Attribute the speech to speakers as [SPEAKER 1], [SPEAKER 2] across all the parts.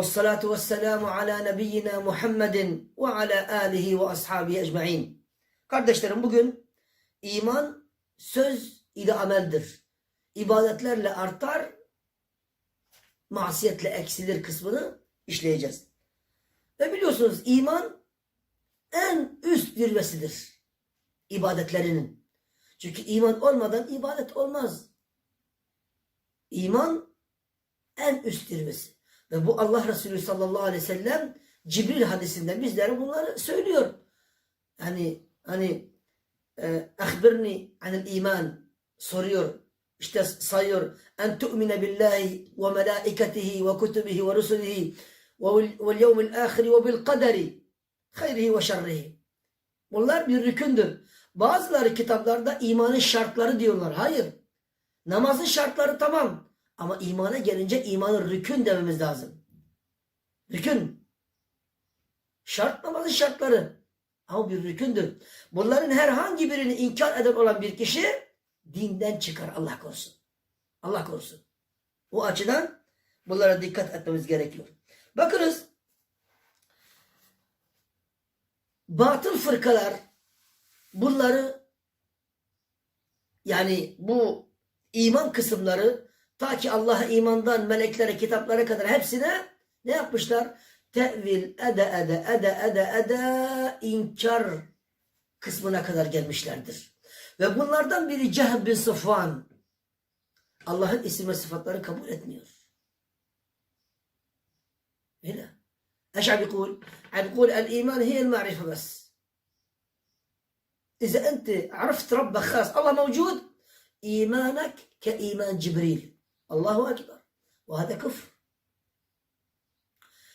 [SPEAKER 1] والصلاة والسلام على nebiyyina Muhammedin ve ala alihi ve ashabihi ecmaîn. Kardeşlerim bugün iman söz ile ameldir. İbadetlerle artar, masiyetle eksilir kısmını işleyeceğiz. Ve biliyorsunuz iman en üst zirvesidir ibadetlerinin. Çünkü iman olmadan ibadet olmaz. İman en üst zirvesi. Ve bu Allah Resulü sallallahu aleyhi ve sellem Cibril hadisinde bizlere bunları söylüyor. Hani hani e, ahbirni anil iman soruyor. İşte sayıyor. En tu'mine billahi ve melaiketihi ve kutubihi ve rusulihi ve yevmil ahiri ve bil kaderi hayrihi ve şerrihi. Bunlar bir rükündür. Bazıları kitaplarda imanın şartları diyorlar. Hayır. Namazın şartları tamam. Ama imana gelince imanın rükün dememiz lazım. Rükün. Şart namazın şartları. Ama bir rükündür. Bunların herhangi birini inkar eden olan bir kişi dinden çıkar. Allah korusun. Allah korusun. O açıdan bunlara dikkat etmemiz gerekiyor. Bakınız batıl fırkalar bunları yani bu iman kısımları Ta ki Allah'a imandan meleklere, kitaplara kadar hepsine ne yapmışlar? Tevil ede ede ede ede ede inkar kısmına kadar gelmişlerdir. Ve bunlardan biri Cehb bin Safvan. Allah'ın isim ve sıfatlarını kabul etmiyor. Öyle. Eş abi kul? Abi kul el iman hiyel ma'rife bas. İzâ ente arft rabbe khas. Allah mevcud. İmanak ke iman Cibril. جبريل. الله اكبر. وهذا كفر.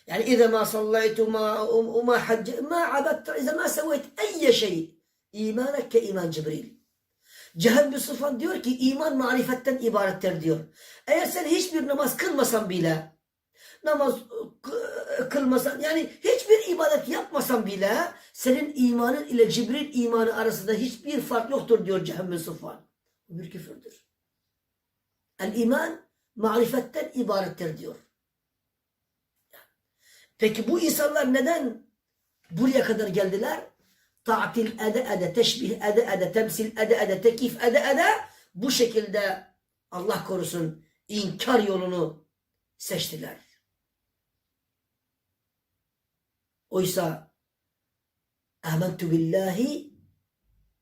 [SPEAKER 1] يعني اذا ما صليت وما وما حج ما عبدت اذا ما سويت اي شيء ايمانك كايمان جبريل. Cehennem bir sıfat diyor ki iman marifetten ibarettir diyor. Eğer sen hiçbir namaz kılmasan bile namaz kılmasan yani hiçbir ibadet yapmasan bile senin imanın ile Cibril imanı arasında hiçbir fark yoktur diyor Cehennem Sıfan. Bu bir küfürdür. El iman marifetten ibarettir diyor. Peki bu insanlar neden buraya kadar geldiler? Ta'til ede ede, teşbih ede ede, temsil ede ede, tekif ede ede bu şekilde Allah korusun inkar yolunu seçtiler. Oysa amentu billahi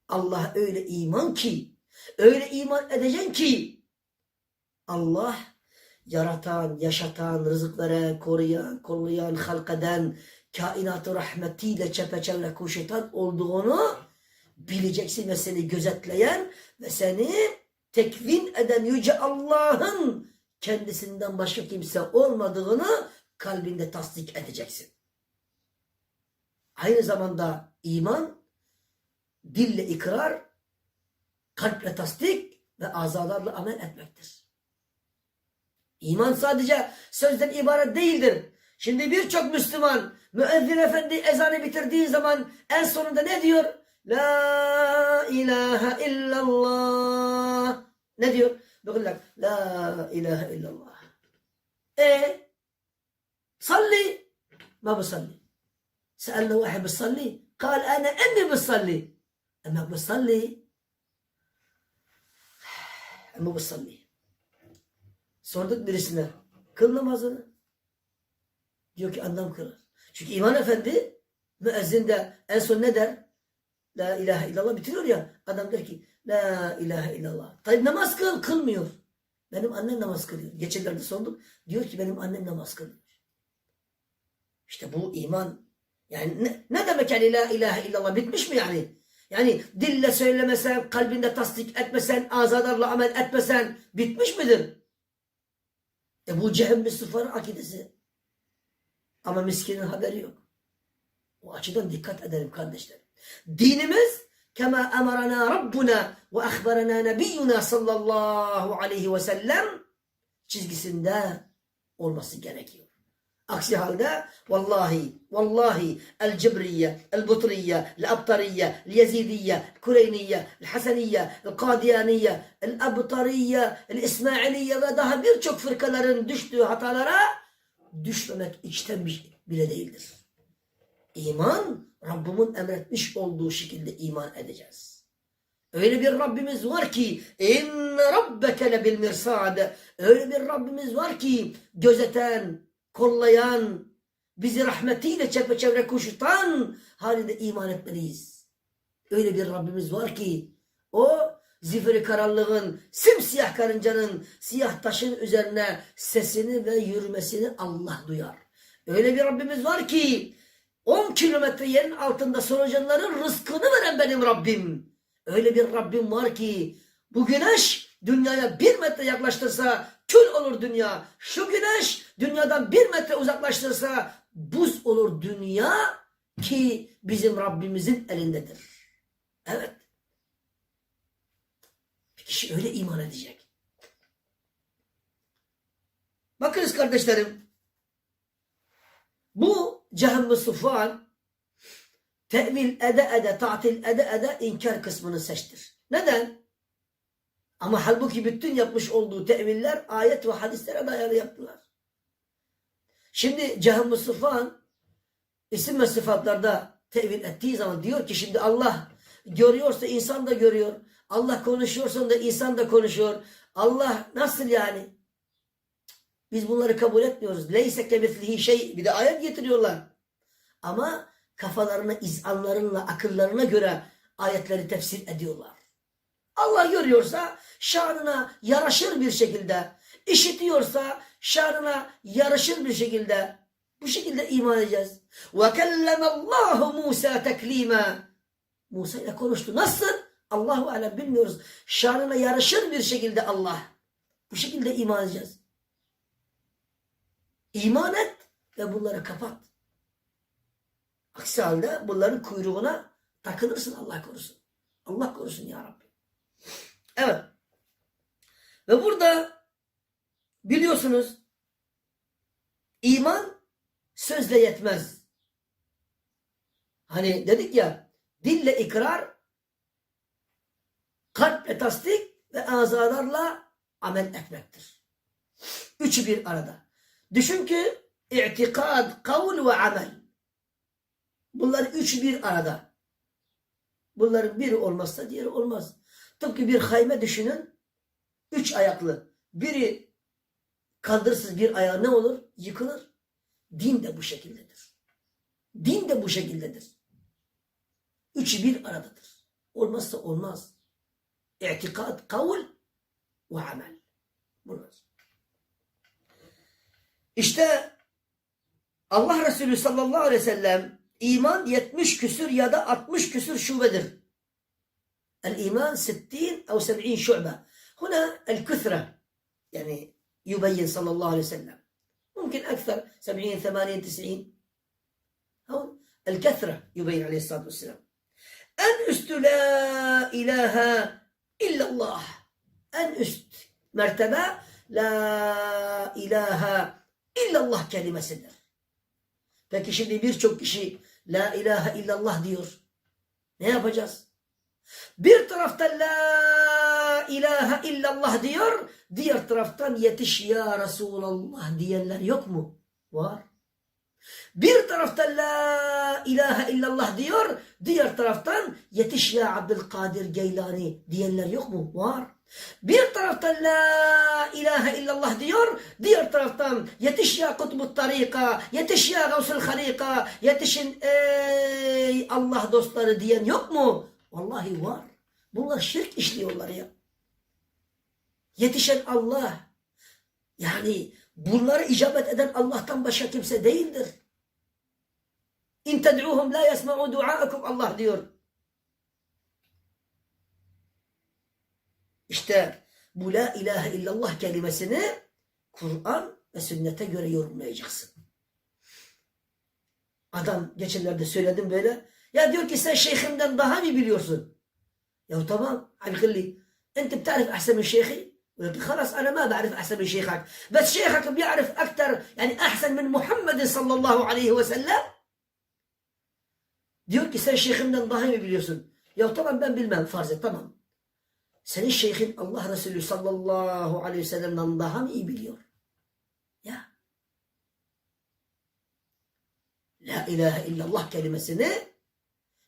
[SPEAKER 1] Allah öyle iman ki öyle iman edeceksin ki Allah yaratan, yaşatan, rızıkları koruyan, kollayan, halk eden, kainatı rahmetiyle çepeçevre kuşatan olduğunu bileceksin ve seni gözetleyen ve seni tekvin eden yüce Allah'ın kendisinden başka kimse olmadığını kalbinde tasdik edeceksin. Aynı zamanda iman dille ikrar, kalple tasdik ve azalarla amel etmektir. İman sadece sözden ibaret değildir. Şimdi birçok Müslüman müezzin efendi ezanı bitirdiği zaman en sonunda ne diyor? La ilahe illallah. Ne diyor? Bakınlar. La ilahe illallah. E salli. Ma busalli. Sealle vahi busalli. Kal ana enni busalli. Ama busalli. Ama busalli. Sorduk birisine kıl namazını. Diyor ki anlam kılar. Çünkü İman Efendi müezzin de en son ne der? La ilahe illallah bitiriyor ya. Adam der ki La ilahe illallah. Tabi namaz kıl, kılmıyor. Benim annem namaz kılıyor. Geçenlerde sorduk. Diyor ki benim annem namaz kılıyor. İşte bu iman. Yani ne, ne demek yani la ilahe illallah bitmiş mi yani? Yani dille söylemesen, kalbinde tasdik etmesen, azalarla amel etmesen bitmiş midir? E bu cehennem sıfarın akidesi. Ama miskinin haberi yok. O açıdan dikkat edelim kardeşlerim. Dinimiz kema emarana Rabbuna ve ahbarana nebiyyuna sallallahu aleyhi ve sellem çizgisinde olması gerekiyor. Aksi halde vallahi vallahi el cibriye el butriye el abtariye el yezidiye el kureyniye el haseniye el kadiyaniye el abtariye el ismailiye ve daha birçok fırkaların düştüğü hatalara düşmemek içten bile değildir. İman Rabbimin emretmiş olduğu şekilde iman edeceğiz. Öyle bir Rabbimiz var ki inne rabbeke lebil mirsad. Öyle bir Rabbimiz var ki gözeten, kollayan, bizi rahmetiyle çepeçevre kuşatan halinde iman etmeliyiz. Öyle bir Rabbimiz var ki o zifiri karanlığın, simsiyah karıncanın siyah taşın üzerine sesini ve yürümesini Allah duyar. Öyle bir Rabbimiz var ki 10 kilometre yerin altında solucanların rızkını veren benim Rabbim. Öyle bir Rabbim var ki bu güneş dünyaya bir metre yaklaştırsa kül olur dünya. Şu güneş dünyadan bir metre uzaklaştırsa buz olur dünya ki bizim Rabbimizin elindedir. Evet. Bir kişi öyle iman edecek. Bakınız kardeşlerim. Bu cehennem sufan tevil ede ede, tatil ede ede inkar kısmını seçtir. Neden? Ama halbuki bütün yapmış olduğu teviller ayet ve hadislere dayalı yaptılar. Şimdi cehennem sufan isim ve sıfatlarda tevil ettiği zaman diyor ki şimdi Allah görüyorsa insan da görüyor. Allah konuşuyorsa da insan da konuşuyor. Allah nasıl yani? Biz bunları kabul etmiyoruz. Leyse kemitlihi şey. Bir de ayet getiriyorlar. Ama kafalarına, izanlarına, akıllarına göre ayetleri tefsir ediyorlar. Allah görüyorsa şanına yaraşır bir şekilde, işitiyorsa şanına yaraşır bir şekilde bu şekilde iman edeceğiz. Ve kellemallahu Musa teklima. Musa ile konuştu. Nasıl? Allahu alem bilmiyoruz. Şanına yaraşır bir şekilde Allah. Bu şekilde iman edeceğiz. İman et ve bunları kapat. Aksi halde bunların kuyruğuna takılırsın Allah korusun. Allah korusun ya Rabbi. Evet. Ve burada biliyorsunuz iman sözle yetmez. Hani dedik ya dille ikrar, kalple tasdik ve azalarla amel etmektir. Üçü bir arada. Düşün ki i'tikad, kavul ve amel. Bunlar üç bir arada. Bunların biri olmazsa diğeri olmaz. Tıpkı bir hayme düşünün. Üç ayaklı. Biri kaldırsız bir ayağı ne olur? Yıkılır. Din de bu şekildedir. Din de bu şekildedir. Üçü bir aradadır. Olmazsa olmaz. İtikad, kavul ve amel. Bunlar. İşte Allah Resulü sallallahu aleyhi ve sellem iman 70 küsür ya da 60 küsür şubedir. الإيمان 60 أو 70 شعبة هنا الكثرة يعني يبين صلى الله عليه وسلم ممكن أكثر 70 80 90 هون الكثرة يبين عليه الصلاة والسلام أن أست لا إله إلا الله أن أست مرتبة لا إله إلا الله kelimesidir. Peki şimdi birçok kişi La ilahe illallah diyor. Ne yapacağız? Bir taraftan La ilahe illallah diyor, diğer taraftan yetiş ya Resulallah diyenler yok mu? Var. Bir taraftan La ilahe illallah diyor, diğer taraftan yetiş ya Abdülkadir Geylani diyenler yok mu? Var. Bir taraftan La ilahe illallah diyor, diğer taraftan yetiş ya kutbut tarika, yetiş ya gavsul harika, yetişin ey Allah dostları diyen yok mu? Vallahi var. Bunlar şirk işliyorlar ya. Yetişen Allah. Yani bunları icabet eden Allah'tan başka kimse değildir. İn ted'uhum la yesma'u dua'akum Allah diyor. İşte bu la ilahe illallah kelimesini Kur'an ve sünnete göre yorumlayacaksın. Adam geçenlerde söyledim böyle. Ya diyor ki sen şeyhimden daha mı biliyorsun? Ya tamam. Hani خلي انت بتعرف احسن من شيخي؟ ولكن خلاص انا ما بعرف احسن من شيخك بس شيخك بيعرف اكثر يعني احسن من محمد صلى الله عليه وسلم diyor ki sen şeyhimden daha mı biliyorsun? Ya tamam ben bilmem farz et tamam. Senin şeyhin Allah Resulü sallallahu aleyhi ve sellem'den daha mı iyi biliyor? Ya. La ilahe illallah kelimesini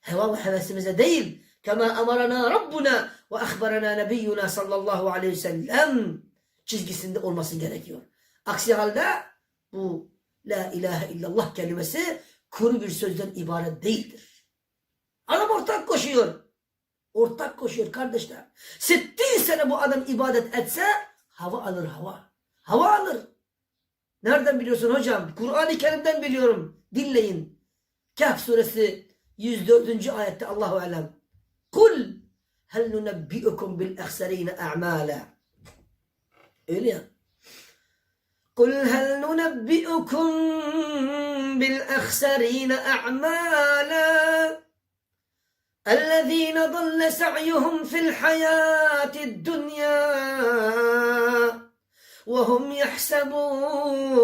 [SPEAKER 1] heva ve hevesimize değil kema amarana Rabbuna ve ahbarana nebiyyuna sallallahu aleyhi ve sellem çizgisinde olması gerekiyor. Aksi halde bu la ilahe illallah kelimesi kuru bir sözden ibaret değildir. Adam ortak koşuyor. Ortak koşuyor kardeşler. 60 sene bu adam ibadet etse hava alır hava. Hava alır. Nereden biliyorsun hocam? Kur'an-ı Kerim'den biliyorum. Dinleyin. Kehf suresi 104. ayette Allahu alem. Kul hel nunebbi'ukum bil ehserine a'mala. Öyle ya. قل هل ننبئكم بالأخسرين أعمالا الذين ضل سعيهم في الحياة الدنيا وهم يحسبون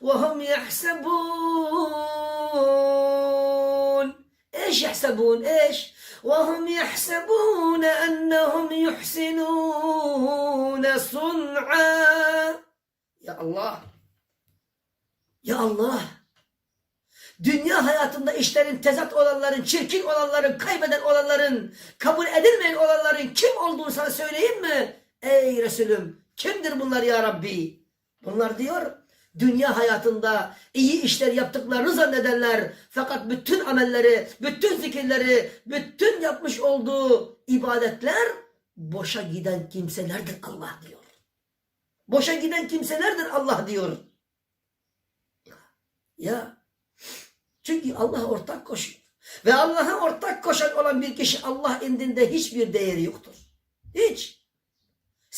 [SPEAKER 1] وهم يحسبون ايش يحسبون ايش وهم يحسبون انهم يحسنون صنعا يا الله يا الله dünya hayatında işlerin tezat olanların, çirkin olanların, kaybeden olanların, kabul edilmeyen olanların kim olduğunu sana söyleyeyim mi? Ey Resulüm, kimdir bunlar ya Rabbi? Bunlar diyor, dünya hayatında iyi işler yaptıklarını zannederler. Fakat bütün amelleri, bütün zikirleri, bütün yapmış olduğu ibadetler boşa giden kimselerdir Allah diyor. Boşa giden kimselerdir Allah diyor. Ya çünkü Allah ortak koşuyor. Ve Allah'a ortak koşan olan bir kişi Allah indinde hiçbir değeri yoktur. Hiç.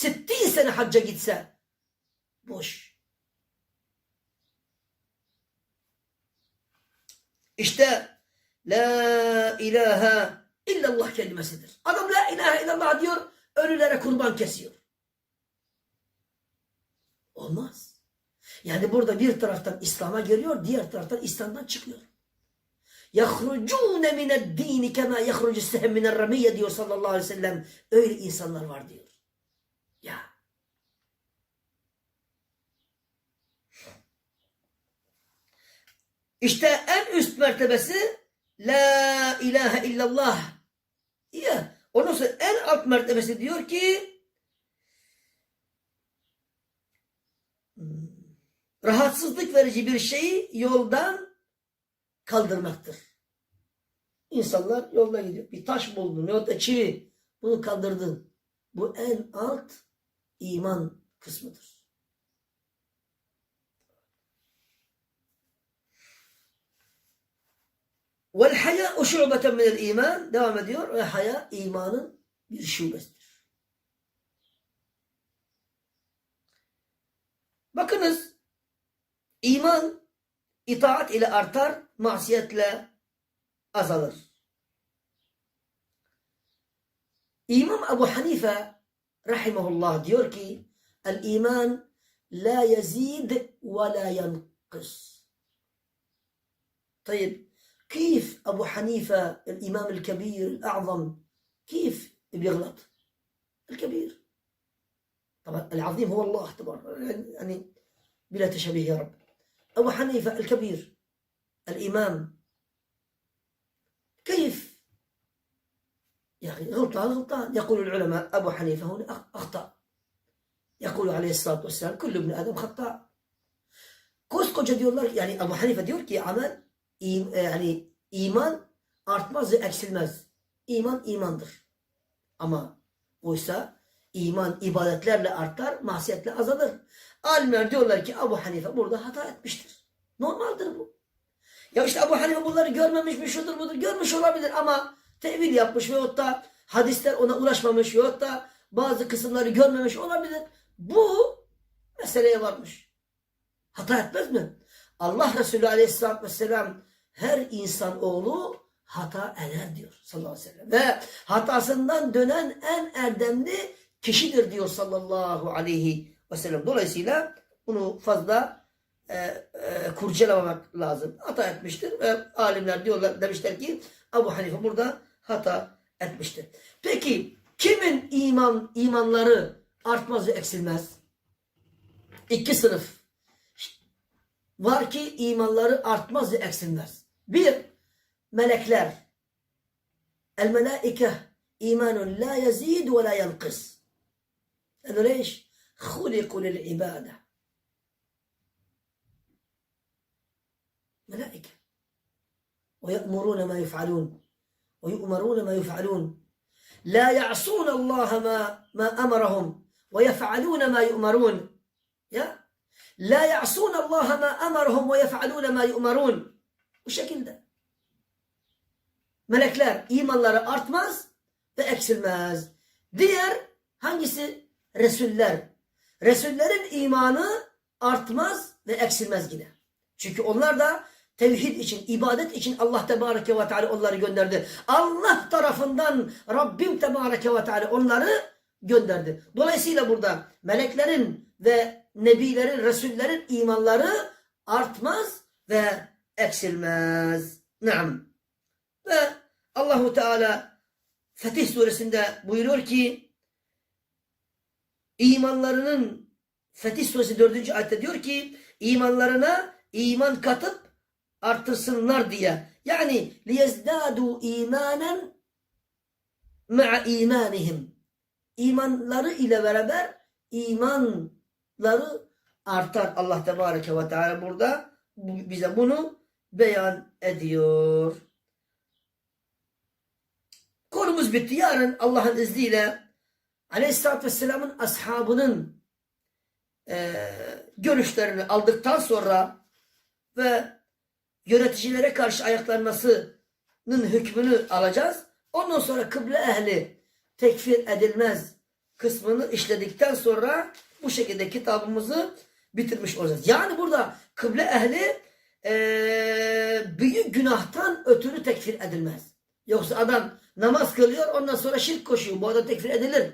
[SPEAKER 1] 60 sene hacca gitse boş. İşte La ilahe illallah kelimesidir. Adam la ilahe illallah diyor, ölülere kurban kesiyor. Olmaz. Yani burada bir taraftan İslam'a giriyor, diğer taraftan İslam'dan çıkıyor. يَخْرُجُونَ مِنَ الدِّينِ كَمَا يَخْرُجُ السَّهَمْ مِنَ الرَّمِيَّ diyor sallallahu aleyhi ve sellem. Öyle insanlar var diyor. İşte en üst mertebesi La ilahe illallah. Ya. Ondan sonra en alt mertebesi diyor ki rahatsızlık verici bir şeyi yoldan kaldırmaktır. İnsanlar yolda gidiyor. Bir taş buldun ya da çivi. Bunu kaldırdın. Bu en alt iman kısmıdır. Vel haya şubeten minel iman devam ediyor ve haya imanın bir şubesidir. Bakınız iman itaat ile artar, masiyetle azalır. İmam Ebu Hanife rahimahullah diyor ki el iman la yazid ve la yankıs. طيب كيف أبو حنيفة الإمام الكبير الأعظم كيف بيغلط؟ الكبير. طبعا العظيم هو الله تبارك يعني بلا تشبيه يا رب. أبو حنيفة الكبير الإمام كيف؟ يا أخي غلطان غلطان. يقول العلماء أبو حنيفة هنا أخطأ. يقول عليه الصلاة والسلام كل ابن آدم خطاء. diyorlar yani Ebu Hanife diyor ki amel im, yani iman artmaz ve eksilmez. İman imandır. Ama oysa iman ibadetlerle artar, masiyetle azalır. Alimler diyorlar ki Ebu Hanife burada hata etmiştir. Normaldir bu. Ya işte Ebu Hanife bunları görmemiş mi şudur budur görmüş olabilir ama tevil yapmış veyahut da hadisler ona ulaşmamış veyahut da bazı kısımları görmemiş olabilir. Bu meseleye varmış. Hata etmez mi? Allah Resulü Aleyhisselatü Vesselam her insan oğlu hata eder diyor sallallahu aleyhi ve sellem. Ve hatasından dönen en erdemli kişidir diyor sallallahu aleyhi ve sellem. Dolayısıyla bunu fazla e, e, kurcalamamak lazım. Hata etmiştir ve alimler diyorlar demişler ki Ebu Hanife burada hata etmiştir. Peki kimin iman imanları artmaz ve eksilmez? İki sınıf var ki imanları artmaz ve eksilmez. Bir, melekler. El melaike imanun la yazid ve la ليش؟ خلقوا للعبادة. ملائكة. ويأمرون ما يفعلون. ويؤمرون ما يفعلون. لا يعصون الله ما ما أمرهم. ويفعلون ما يؤمرون. يا؟ لا يعصون الله ما أمرهم ويفعلون ما يؤمرون. Bu şekilde. Melekler imanları artmaz ve eksilmez. Diğer hangisi? Resuller. Resullerin imanı artmaz ve eksilmez yine. Çünkü onlar da tevhid için, ibadet için Allah Tebareke ve Teala onları gönderdi. Allah tarafından Rabbim Tebareke ve Teala onları gönderdi. Dolayısıyla burada meleklerin ve nebilerin, resullerin imanları artmaz ve eksilmez. Naam. Ve Allahu Teala Fetih suresinde buyuruyor ki imanlarının Fetih suresi 4. ayette diyor ki imanlarına iman katıp artırsınlar diye. Yani liyezdadu imanen ma'a imanihim. İmanları ile beraber imanları artar. Allah Tebareke ve Teala burada bize bunu beyan ediyor. Konumuz bitti. Yarın Allah'ın izniyle Aleyhisselatü Vesselam'ın ashabının e, görüşlerini aldıktan sonra ve yöneticilere karşı ayaklanmasının hükmünü alacağız. Ondan sonra kıble ehli tekfir edilmez kısmını işledikten sonra bu şekilde kitabımızı bitirmiş olacağız. Yani burada kıble ehli e, büyük günahtan ötürü tekfir edilmez. Yoksa adam namaz kılıyor ondan sonra şirk koşuyor. Bu adam tekfir edilir.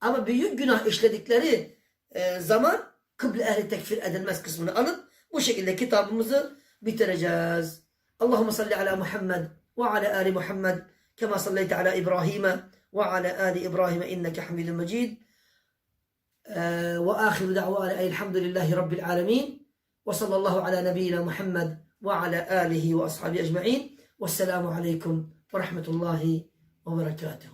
[SPEAKER 1] Ama büyük günah işledikleri e, zaman kıble ehli tekfir edilmez kısmını alıp bu şekilde kitabımızı bitireceğiz. Allahümme salli ala Muhammed ve ala ali Muhammed kema salleyte ala İbrahim'e ve ala ali İbrahim'e inneke hamidun mecid. Ve ahiru da'vana elhamdülillahi rabbil alemin. وصلى الله على نبينا محمد وعلى آله وأصحابه أجمعين. والسلام عليكم ورحمة الله وبركاته.